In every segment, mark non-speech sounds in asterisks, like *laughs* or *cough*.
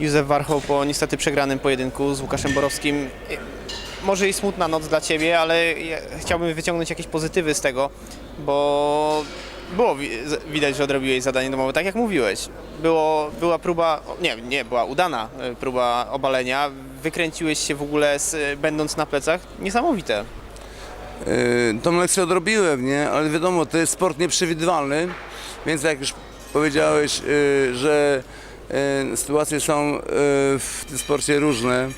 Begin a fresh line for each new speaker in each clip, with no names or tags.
Józef Warchoł po niestety przegranym pojedynku z Łukaszem Borowskim. Może i smutna noc dla Ciebie, ale ja chciałbym wyciągnąć jakieś pozytywy z tego, bo było widać, że odrobiłeś zadanie domowe, tak jak mówiłeś. Było, była próba, nie, nie, była udana e, próba obalenia. Wykręciłeś się w ogóle z, będąc na plecach. Niesamowite.
Yy, Tą lekcję odrobiłem, nie? Ale wiadomo, to jest sport nieprzewidywalny, więc jak już powiedziałeś, yy, że sytuacje są yy, w tym sporcie różne,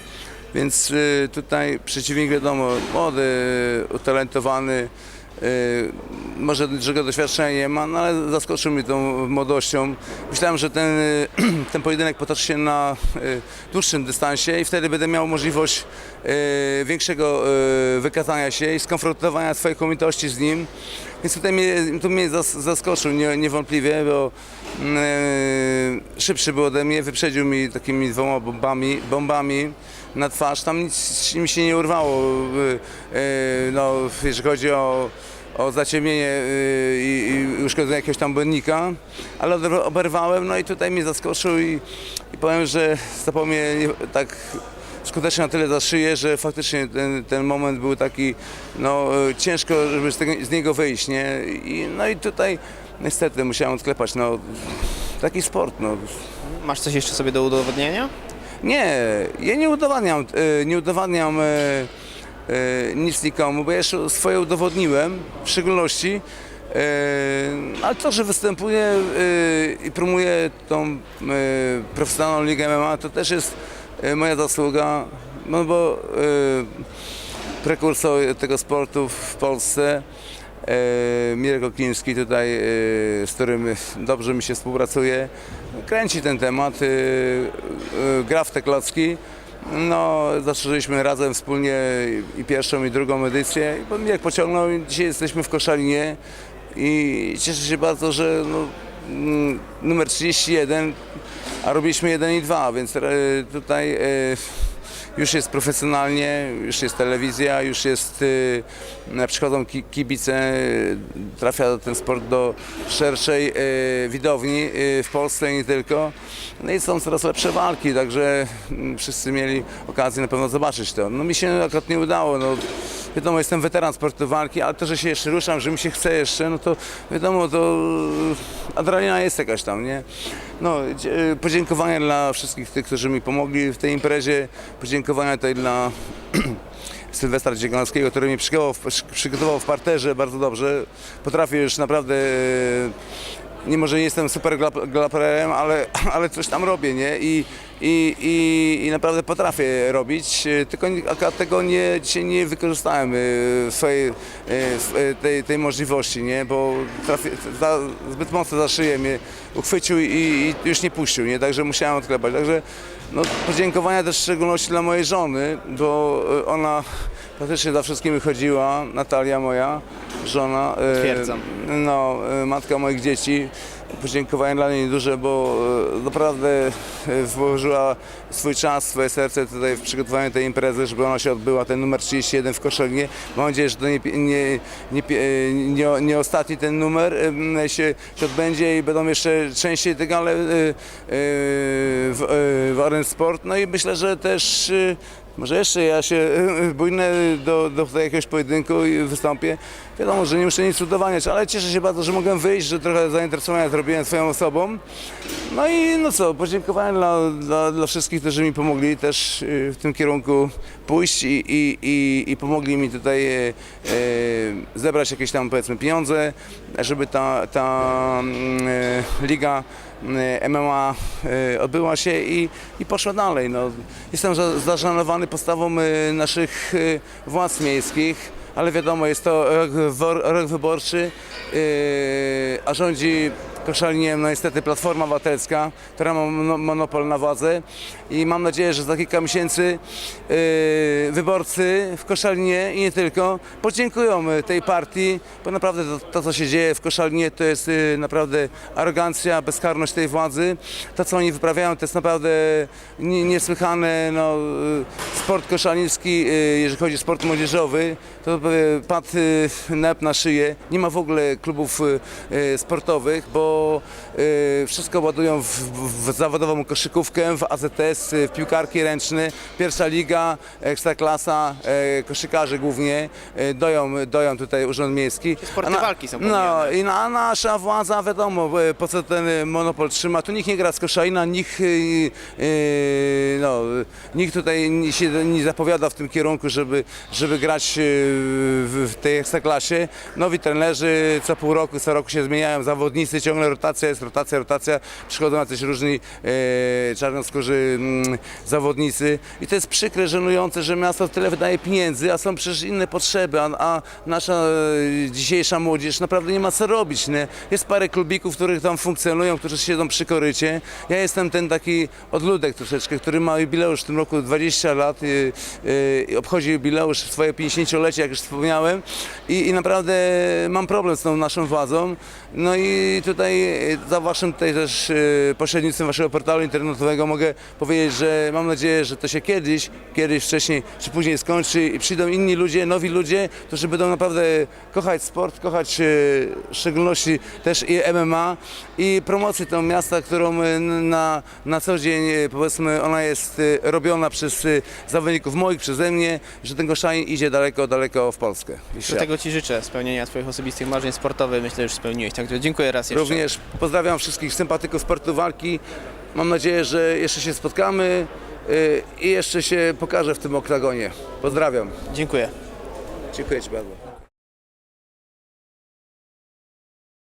więc yy, tutaj przeciwnik wiadomo, młody, utalentowany, może dużego doświadczenia nie ma, no ale zaskoczył mnie tą młodością. Myślałem, że ten, *clears throat* ten pojedynek potoczy się na dłuższym dystansie i wtedy będę miał możliwość większego wykazania się i skonfrontowania swojej umiejętności z nim. Więc tutaj mnie, tu mnie zas, zaskoczył nie, niewątpliwie, bo yy, szybszy był ode mnie, wyprzedził mi takimi dwoma bombami, bombami na twarz. Tam nic mi się nie urwało, yy, no, jeżeli chodzi o o zaciemnienie i, i uszkodzenie jakiegoś tam błędnika, ale oberwałem, no i tutaj mnie zaskoczył i, i powiem, że nie- tak skutecznie na tyle za szyję, że faktycznie ten, ten moment był taki, no yy, ciężko, żeby z, tego, z niego wyjść, nie? I, no i tutaj niestety musiałem odklepać, no taki sport, no.
Masz coś jeszcze sobie do udowodnienia?
Nie, ja nie udowadniam, e, nie udowadniam e, e, nic nikomu, bo ja jeszcze swoje udowodniłem, w szczególności, e, ale to, że występuję e, i promuję tą e, profesjonalną ligę MMA, to też jest e, moja zasługa, no bo e, prekursor tego sportu w Polsce, e, Mirek Okliński tutaj, e, z którym dobrze mi się współpracuje, kręci ten temat, e, e, gra w te klocki. No, zaczęliśmy razem wspólnie i pierwszą i drugą edycję. I Mirek pociągnął dzisiaj jesteśmy w Koszalinie i cieszę się bardzo, że no, mm, numer 31, a robiliśmy 1 i 2, więc e, tutaj e, już jest profesjonalnie, już jest telewizja, już jest, y, przychodzą ki- kibice, trafia ten sport do szerszej widowni w Polsce i nie tylko. No i są coraz lepsze walki, także mm, wszyscy mieli okazję na pewno zobaczyć to. No mi się akurat nie udało, no wiadomo, jestem weteran sportu walki, ale to, że się jeszcze ruszam, że mi się chce jeszcze, no to wiadomo, to adrenalina jest jakaś tam, nie? No, podziękowania dla wszystkich tych, którzy mi pomogli w tej imprezie, podziękowania tutaj dla *clears throat* Sylwestra Dzieganowskiego, który mnie przygotował w, przygotował w parterze bardzo dobrze. Potrafię już naprawdę, nie może nie jestem super glap- glaperem, ale, *clears throat* ale coś tam robię, nie? I, i, i, i naprawdę potrafię robić, e, tylko akurat tego nie, dzisiaj nie wykorzystałem w swojej, e, tej, tej możliwości, nie? Bo za, zbyt mocno za szyję mnie uchwycił i, i już nie puścił, nie? Także musiałem odklepać. Także no, podziękowania też w szczególności dla mojej żony, bo ona praktycznie za wszystkim wychodziła, Natalia moja żona.
Potwierdzam.
No, matka moich dzieci. Podziękowania dla niej duże, bo e, naprawdę e, włożyła swój czas, swoje serce tutaj w przygotowanie tej imprezy, żeby ona się odbyła, ten numer 31 w Koszalinie. Mam nadzieję, że to nie, nie, nie, e, nie, nie ostatni ten numer się, się odbędzie i będą jeszcze częściej te gale w, w Sport. No i myślę, że też może jeszcze ja się *laughs* bójnę do, do jakiegoś pojedynku i wystąpię. Wiadomo, że nie muszę nic udowadniać, ale cieszę się bardzo, że mogłem wyjść, że trochę zainteresowania zrobiłem swoją osobą. No i no co, podziękowania dla, dla, dla wszystkich, którzy mi pomogli też e, w tym kierunku pójść i, i, i, i pomogli mi tutaj e, zebrać jakieś tam powiedzmy pieniądze, żeby ta, ta e, liga MMA e, odbyła się i, i poszła dalej. No, jestem za- zażenowany postawą e, naszych władz miejskich, ale wiadomo, jest to rok, rok wyborczy, a rządzi Koszalinem no niestety Platforma Obywatelska, która ma mono- monopol na władzę i mam nadzieję, że za kilka miesięcy e, wyborcy w Koszalinie i nie tylko podziękują e, tej partii, bo naprawdę to, to co się dzieje w Koszalinie to jest e, naprawdę arogancja, bezkarność tej władzy. To co oni wyprawiają to jest naprawdę nie- niesłychane. No, e, sport koszaliński, e, jeżeli chodzi o sport młodzieżowy, to padł e, nep na szyję. Nie ma w ogóle klubów e, sportowych, bo wszystko, wszystko ładują w, w, zawodową koszykówkę, w AZS, y, w piłkarki ręczne, pierwsza liga, ekstraklasa, e, koszykarze głównie, e, doją, doją tutaj Urząd Miejski.
sporty
na-
walki są
No i na, nasza władza, wiadomo, e, po co ten monopol trzyma, tu nikt nie gra z koszaina, nikt, no, nikt tutaj nie- się nie zapowiada w tym kierunku, żeby, żeby grać w, w tej ekstraklasie. Nowi trenerzy co pół roku, co roku się zmieniają, zawodnicy, ciągle rotacja jest, rotacja, rotacja, przychodzą jacyś różni e, czarnoskórzy mm, zawodnicy i to jest przykre, żenujące, że miasto tyle wydaje pieniędzy, a są przecież inne potrzeby, a, a nasza e, dzisiejsza młodzież naprawdę nie ma co robić. Nie? Jest parę klubików, których tam funkcjonują, którzy siedzą przy korycie. Ja jestem ten taki odludek troszeczkę, który ma jubileusz w tym roku 20 lat, i, i obchodzi jubileusz swoje 50-lecie, jak już wspomniałem i, i naprawdę mam problem z tą naszą władzą. No i tutaj e, za waszym tutaj też e, pośrednictwem waszego portalu internetowego mogę powiedzieć, że mam nadzieję, że to się kiedyś, kiedyś wcześniej czy później skończy i przyjdą inni ludzie, nowi ludzie, którzy będą naprawdę kochać sport, kochać e, w szczególności też i MMA i promocję tego miasta, którą na, na co dzień powiedzmy ona jest robiona przez zawodników moich, przeze mnie, że ten Goszajn idzie daleko, daleko w Polskę.
Do tego Ci życzę spełnienia Twoich osobistych marzeń sportowych. Myślę, że już spełniłeś. Także dziękuję raz jeszcze.
Również pozdrawiam wszystkich sympatyków sportu walki. Mam nadzieję, że jeszcze się spotkamy y, i jeszcze się pokażę w tym oktagonie. Pozdrawiam.
Dziękuję.
Dziękuję Ci bardzo.